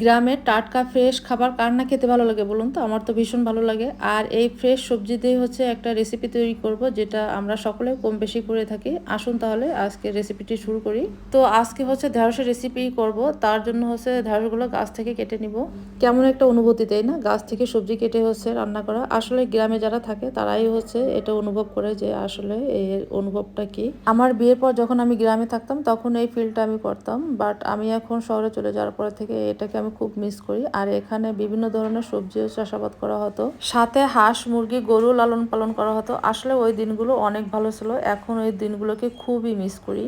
গ্রামের টাটকা ফ্রেশ খাবার কার না খেতে ভালো লাগে বলুন তো? আমার তো ভীষণ ভালো লাগে। আর এই ফ্রেশ সবজি দিয়ে হচ্ছে একটা রেসিপি তৈরি করব, যেটা আমরা সকলে কম বেশি করে থাকি। আসুন তাহলে আজকে রেসিপিটি শুরু করি। তো আজকে হচ্ছে ঢেঁড়সের রেসিপি করব। তার জন্য হচ্ছে ঢেঁড়সগুলো গাছ থেকে কেটে নিব। কেমন একটা অনুভূতি তাই না? গাছ থেকে সবজি কেটে হচ্ছে রান্না করা। আসলে গ্রামে যারা থাকে, তারাই হচ্ছে এটা অনুভব করে যে আসলে এর অনুভবটা কি। আমার বিয়ের পর যখন আমি গ্রামে থাকতাম, তখন এই ফিল্ডটা আমি করতাম। বাট আমি এখন শহরে চলে যাওয়ার পর থেকে এটাকে আমি খুব মিস করি। আর এখানে বিভিন্ন ধরনের সবজিও চাষাবাদ করা হতো। সাথে হাঁস, মুরগি, গরু লালন পালন করা হতো। আসলে ওই দিনগুলো অনেক ভালো ছিল। এখন ওই দিনগুলোকে খুবই মিস করি।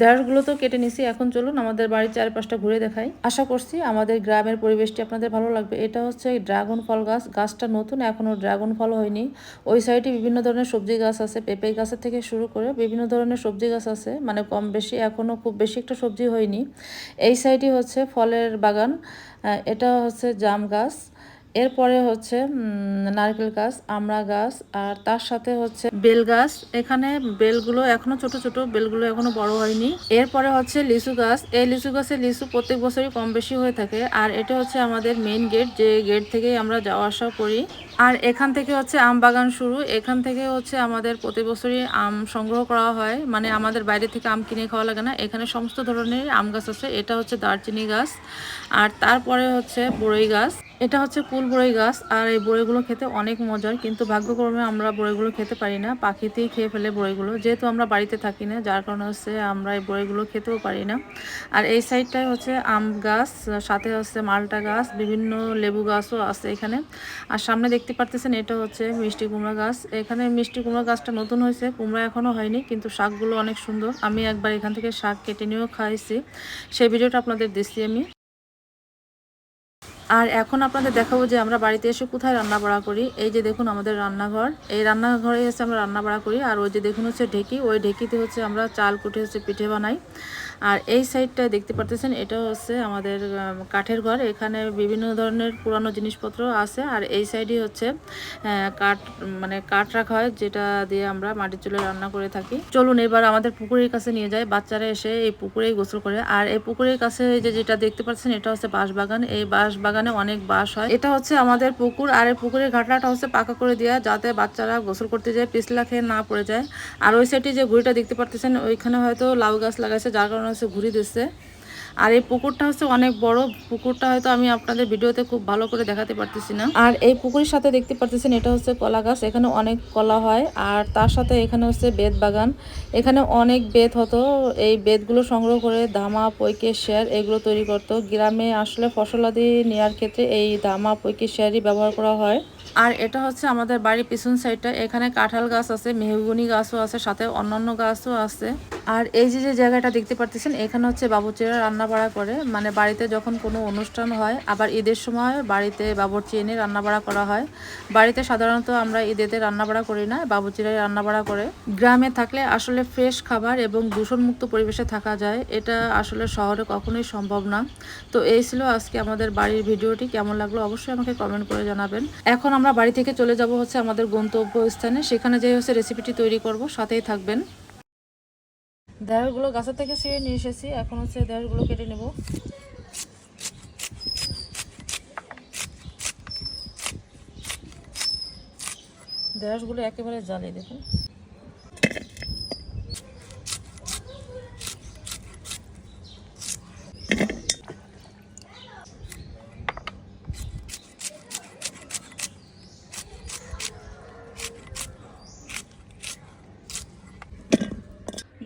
দেড়গুলো তো কেটে নিছি, এখন চলুন আমাদের বাড়ির চারপাশটা ঘুরে দেখাই। আশা করছি আমাদের গ্রামের পরিবেশটি আপনাদের ভালো লাগবে। এটা হচ্ছে ড্রাগন ফল গাছ, গাছটা নতুন, এখনও ড্রাগন ফল হয়নি। ওই সাইডে বিভিন্ন ধরনের সবজি গাছ আছে পেঁপে গাছের থেকে শুরু করে বিভিন্ন ধরনের সবজি গাছ আছে মানে কম বেশি, এখনও খুব বেশি একটা সবজি হয়নি। এই সাইডে হচ্ছে ফলের বাগান এটা হচ্ছে জাম গাছ। এরপরে হচ্ছে নারকেল গাছ, আমরা গাছ, আর তার সাথে হচ্ছে বেল গাছ। এখানে বেলগুলো এখনও ছোট ছোট, বেলগুলো এখনও বড় হয়নি। এরপরে হচ্ছে লিচু গাছ। এই লিচু গাছে লিচু প্রত্যেক বছরই কম বেশি হয়ে থাকে। আর এটা হচ্ছে আমাদের মেন গেট যে গেট থেকেই আমরা যাওয়া আসা করি। আর এখান থেকে হচ্ছে আম বাগান শুরু। এখান থেকে হচ্ছে আমাদের প্রতি বছরই আম সংগ্রহ করা হয়। মানে আমাদের বাইরে থেকে আম কিনে খাওয়া লাগে না। এখানে সমস্ত ধরনের আম গাছ আছে। এটা হচ্ছে দারচিনি গাছ। আর তারপরে হচ্ছে বড়ই গাছ। এটা হচ্ছে কুল বড়ই গাছ। আর এই বড়ইগুলো খেতে অনেক মজার। কিন্তু ভাগ্যক্রমে আমরা বড়ইগুলো খেতে পারি না। পাখিতেই খেয়ে ফেলে বড়ইগুলো। যেহেতু আমরা বাড়িতে থাকি না, যার কারণে হচ্ছে আমরা এই বড়ইগুলো খেতেও পারি না। আর এই সাইডটায় হচ্ছে আম গাছ, সাথে হচ্ছে মালটা গাছ, বিভিন্ন লেবু গাছও আছে এখানে। আর সামনে দেখতে পারতেছেন, এটা হচ্ছে মিষ্টি কুমড়া গাছ। এখানে মিষ্টি কুমড়া গাছটা নতুন হয়েছে, কুমড়া এখনও হয়নি, কিন্তু শাকগুলো অনেক সুন্দর। আমি একবার এখান থেকে শাক কেটে নিয়েও খাইছি। সেই ভিডিওটা আপনাদের দিচ্ছি আমি। আর এখন আপনাদের দেখাবো যে আমরা বাড়িতে এসে কোথায় রান্না বাড়া করি। এই যে দেখুন আমাদের রান্নাঘর। এই রান্নাঘরে এসে আমরা রান্না বাড়া করি। আর ওই যে দেখুন হচ্ছে ঢেকি। ওই ঢেকিতে হচ্ছে আমরা চাল, কুটে হচ্ছে পিঠে বানাই। আর এই সাইডটা দেখতে পারতেছেন, এটা হচ্ছে আমাদের কাঠের ঘর। এখানে বিভিন্ন ধরনের পুরানো জিনিসপত্র আছে। আর এই সাইডই হচ্ছে কাঠ মানে কাঠ রাখা হয়, যেটা দিয়ে আমরা মাটির চুলে রান্না করে থাকি। চলুন এবার আমাদের পুকুরের কাছে নিয়ে যায় বাচ্চারা এসে এই পুকুরেই গোসল করে। আর এই পুকুরের কাছে যে যেটা দেখতে পাচ্ছেন, এটা হচ্ছে বাঁশ বাগান এই বাঁশ বাগানে অনেক বাস হয়। এটা হচ্ছে আমাদের পুকুর। আর এই পুকুরের ঘাটলাটা হচ্ছে পাকা করে দেওয়া যাতে বাচ্চারা গোসল করতে যায় পিছলা খেয়ে না পড়ে যায়। আর ওই সাইডে যে ঘুড়িটা দেখতে পারতেছেন, ওইখানে হয়তো লাউ গাছ লাগাইছে, যার কারণে হচ্ছে ঘুরি দিচ্ছে। আর এই পুকুরটা হচ্ছে অনেক বড়। পুকুরটা হয়তো আমি আপনাদের ভিডিওতে খুব ভালো করে দেখাতে পারতেছি না। আর এই পুকুরের সাথে দেখতে পারতেছেন এটা হচ্ছে কলা গাছ। এখানে অনেক কলা হয়। আর তার সাথে এখানে হচ্ছে বেত বাগান। এখানে অনেক বেত হতো। এই বেতগুলো সংগ্রহ করে ধামা, পৈকে শেয়ার এগুলো তৈরি করতো। গ্রামে আসলে ফসলাদি নেওয়ার ক্ষেত্রে এই ধামা, পৈকে শেয়ারই ব্যবহার করা হয়। আর এটা হচ্ছে আমাদের বাড়ির পিছন সাইডটা। এখানে কাঁঠাল গাছ আছে, মেহগুনি গাছও আছে, সাথে অন্যান্য গাছও আছে। আর এই যে যে জায়গাটা দেখতে পারতেছেন, এখানে হচ্ছে বাবুচিরা রান্না বাড়া করে। মানে বাড়িতে যখন কোনো অনুষ্ঠান হয়, আবার ঈদের সময় বাড়িতে বাবুর্চি এনে রান্না বাড়া করা হয়। বাড়িতে সাধারণত আমরা ঈদেতে রান্না বাড়া করি না বাবুচিরাই রান্না বাড়া করে। গ্রামে থাকলে আসলে ফ্রেশ খাবার এবং দূষণমুক্ত পরিবেশে থাকা যায়। এটা আসলে শহরে কখনোই সম্ভব না। তো এই ছিল আজকে আমাদের বাড়ির ভিডিওটি। কেমন লাগল অবশ্যই আমাকে কমেন্ট করে জানাবেন। এখন আমরা বাড়ি থেকে চলে যাব হচ্ছে আমাদের গন্তব্য স্থানে সেখানে যেয়ে হচ্ছে রেসিপিটি তৈরি করব, সাথেই থাকবেন। দেড়গুলো গাছের থেকে ছিঁড়ে নিয়ে এসেছি, এখন হচ্ছে দেড়গুলো কেটে নেব। দেড়গুলো একেবারে জ্বালিয়ে দেখুন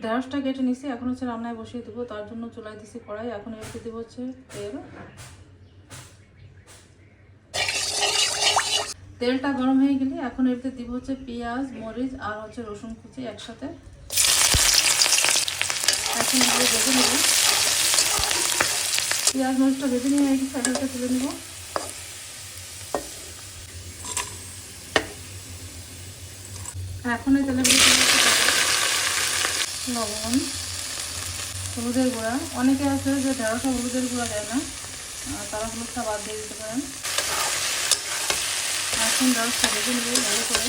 ঢেঁড়সটা কেটে নিছি, এখন হচ্ছে রান্নায় বসিয়ে দেবো। তার জন্য চুলায় দিছি কড়াই, এখন এসে দেবো হচ্ছে তেল। তেলটা গরম হয়ে গেলে এখন এতে দিব হচ্ছে পেঁয়াজ, মরিচ আর হচ্ছে রসুন কুচি একসাথে। এখন ভেজে নেব। পেঁয়াজ, মরিচটা ভেজে নিয়ে গেছে একটা তুলে নেব। এখন এই তেলের লবণ, হলুদের গুঁড়া। অনেকে আছে যে ঢেঁড়সা হলুদের গুঁড়া দেয় না তারা হলুদটা বাদ দিয়ে দিতে পারেন। এখন ঢেঁড়সটা ভেজে নেবে ভালো করে।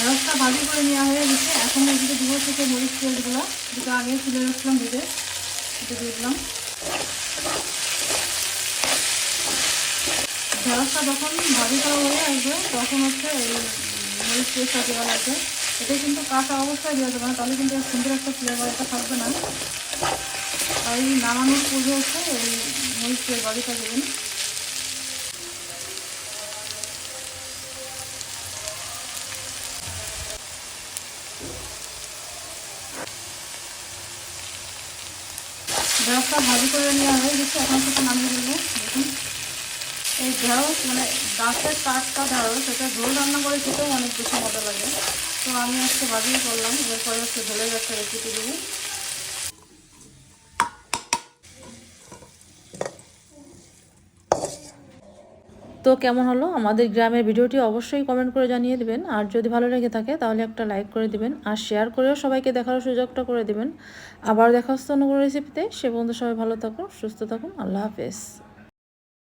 ঢেঁড়সটা ভাজি করে নেওয়া হয়ে গেছে। এখন এদিকে দিব থেকে মরিচ পেঁয়াজগুলো যেটা আগে তুলে রাখলাম ভেজে এটা দিয়ে দিলাম। ঢেঁড়সটা যখন ভাজি করা হয়ে আসবে, তখন হচ্ছে এই মরিচ পেস্টটা দেওয়া লাগবে এটা কিন্তু কাঁচা অবস্থায় দেওয়া যাবে না। তাহলে কিন্তু সুন্দর একটা ফ্লেভার এটা থাকবে না। তাই নামানোর পূর্বে হচ্ছে এই মরিচ পেস্ট বাড়িটা দেবেন ঢেঁড়সটা ভাজি করে নেওয়া হয়ে গেছে, এখন থেকে নামিয়ে দেবো দেখুন। এই ঢেঁড়স মানে গাছের টাটকা ঢেঁড়স এটা ঝোল রান্না করে খেতেও অনেক বেশি মজা লাগে। তো আমি আজকে ভাজিয়ে করলাম, এরপরে হচ্ছে ঝোলের একটা রেসিপি দেবো। তো কেমন হলো? আমাদের গ্রামের ভিডিওটি অবশ্যই কমেন্ট করে জানিয়ে দেবেন। আর যদি ভালো লেগে থাকে, তাহলে একটা লাইক করে দিবেন। আর শেয়ার করেও সবাইকে দেখার সুযোগটা করে দেবেন। আবার দেখা হচ্ছে রেসিপিতে সে বন্ধু সবাই ভালো থাকুন, সুস্থ থাকুন। আল্লাহ হাফেজ।